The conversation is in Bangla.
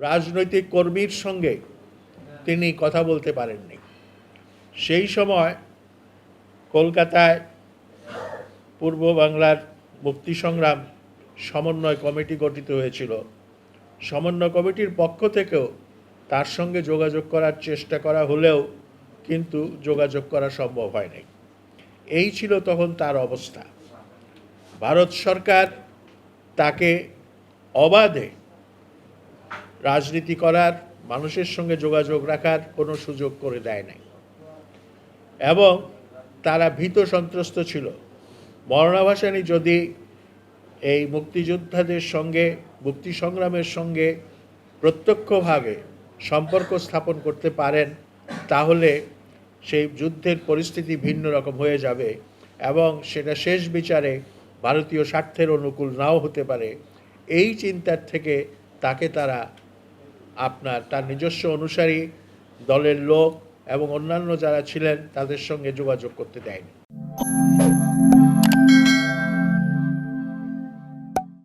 রাজনৈতিক কর্মীর সঙ্গে তিনি কথা বলতে পারেননি। সেই সময় কলকাতায় পূর্ব বাংলার মুক্তি সংগ্রাম সমন্বয় কমিটি গঠিত হয়েছিল। সমন্বয় কমিটির পক্ষ থেকেও তার সঙ্গে যোগাযোগ করার চেষ্টা করা হলেও কিন্তু যোগাযোগ করা সম্ভব হয়নি। এই ছিল তখন তার অবস্থা। ভারত সরকার তাকে অবাধে রাজনীতি করার, মানুষের সঙ্গে যোগাযোগ রাখার কোনো সুযোগ করে দেয় নাই। এবং তারা ভীত সন্ত্রস্ত ছিল। মরণাভাসানী যদি এই মুক্তিযোদ্ধাদের সঙ্গে মুক্তি সংগ্রামের সঙ্গে প্রত্যক্ষভাবে সম্পর্ক স্থাপন করতে পারেন, তাহলে সেই যুদ্ধের পরিস্থিতি ভিন্ন রকম হয়ে যাবে এবং সেটা শেষ বিচারে ভারতীয় স্বার্থের অনুকূল নাও হতে পারে। এই চিন্তার থেকে তাকে তারা আপনার, তার নিজস্ব অনুসারী, দলের লোক এবং অন্যান্য যারা ছিলেন তাদের সঙ্গে যোগাযোগ করতে দেয়নি।